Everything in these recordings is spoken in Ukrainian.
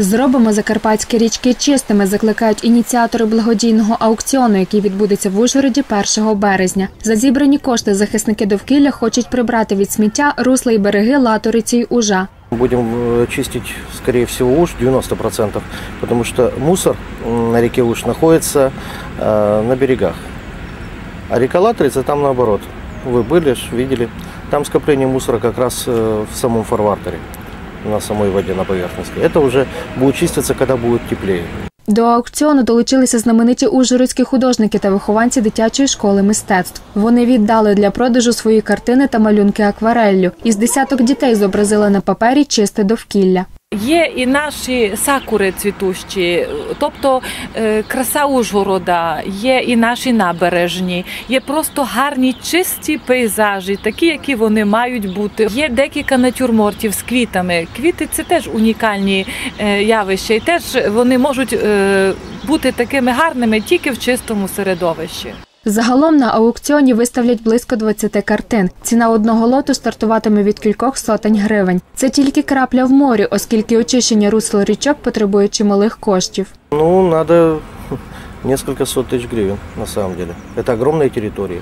Зробимо закарпатські річки чистими, закликають ініціатори благодійного аукціону, який відбудеться в Ужгороді 1 березня. За зібрані кошти захисники довкілля хочуть прибрати від сміття русла й береги Латориці й Ужа. Будем э, чистить, скорее всего, Уж 90%, потому что мусор м, на реке Уж находится э, на берегах. А река Латрица там наоборот. Вы были, ж, видели. Там скопление мусора как раз э, в самом фарватере, на самой воде, на поверхности. Это уже будет чиститься, когда будет теплее. До аукціону долучилися знамениті ужгородські художники та вихованці дитячої школи мистецтв. Вони віддали для продажу свої картини та малюнки аквареллю. Із десяток дітей зобразили на папері чисте довкілля. Є і наші сакури цвітущі, тобто е, краса Ужгорода, є і наші набережні, є просто гарні чисті пейзажі, такі, які вони мають бути. Є декілька натюрмортів з квітами. Квіти це теж унікальні е, явища, і теж вони можуть е, бути такими гарними тільки в чистому середовищі. Загалом на аукціоні виставлять близько 20 картин. Ціна одного лоту стартуватиме від кількох сотень гривень. Це тільки крапля в морі, оскільки очищення русел річок потребує чималих коштів. Ну, надо несколько сот тысяч гривен, на самом деле. Это огромные территории.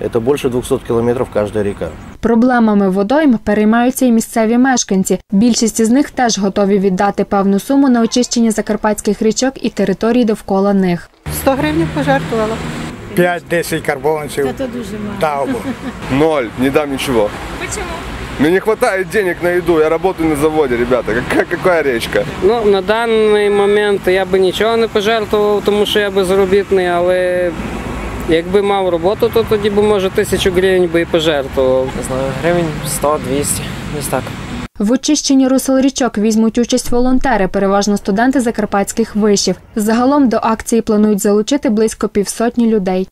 Это больше 200 километров каждая река. Проблемами водойм переймаються і місцеві мешканці. Більшість із них теж готові віддати певну суму на очищення закарпатських річок і територій довкола них. 100 гривень пожертвувала. 5-10 карбованців дав би. Ноль, не дам ничего. Почему? Мне не хватает денег на еду, я работаю на заводе, ребята. Какая, какая речка? Ну, на даний момент я би нічого не пожертвував, тому що я безробітний, але якби мав роботу, то тоді б, може, тисячу гривень би і пожертвував. Не знаю, гривень 100-200, десь так. В очищенні русел річок візьмуть участь волонтери, переважно студенти закарпатських вишів. Загалом до акції планують залучити близько півсотні людей.